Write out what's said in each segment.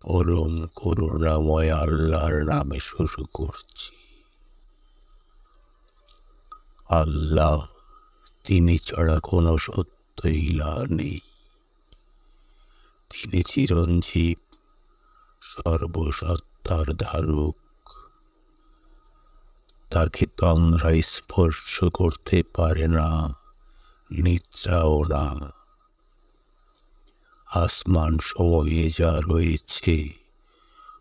পরম করুণাময় আল্লাহর নামে শুরু করছি। আল্লাহ, তিনি ছাড়া কোনো সত্য ইলা নেই। তিনি চিরঞ্জীব, সর্বসত্তার ধারক। তাকে তন্দ্রা স্পর্শ করতে পারে না, নিদ্রাও না। আসমান সময়ে যা রয়েছে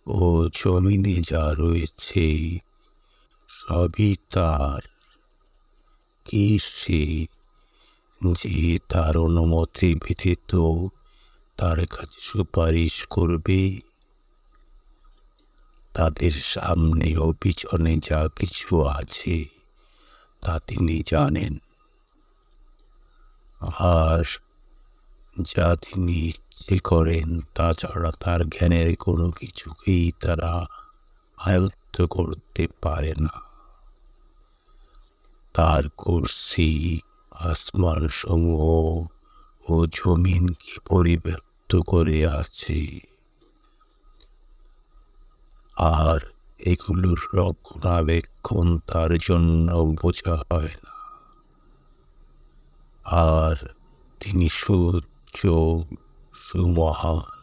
ও জমিনে যা রয়েছে, সবই তার। কি সে যে তার অনুমতি ব্যতীত তার কাছে সুপারিশ করবে? তাদের সামনে ও পিছনে যা কিছু আছে, তা তিনি জানেন। আর যা তিনি ইচ্ছে করেন, তাছাড়া তার জ্ঞানের কোনো কিছুকেই তারা আয়ত্ত করতে পারে না। তার কুর্সি আসমান সমূহ ও জমিনকে পরিব্যাপ্ত করে আছে? আর এগুলোর রক্ষণাবেক্ষণ তার জন্য বোঝা হয় না। আর তিনি 就就抹好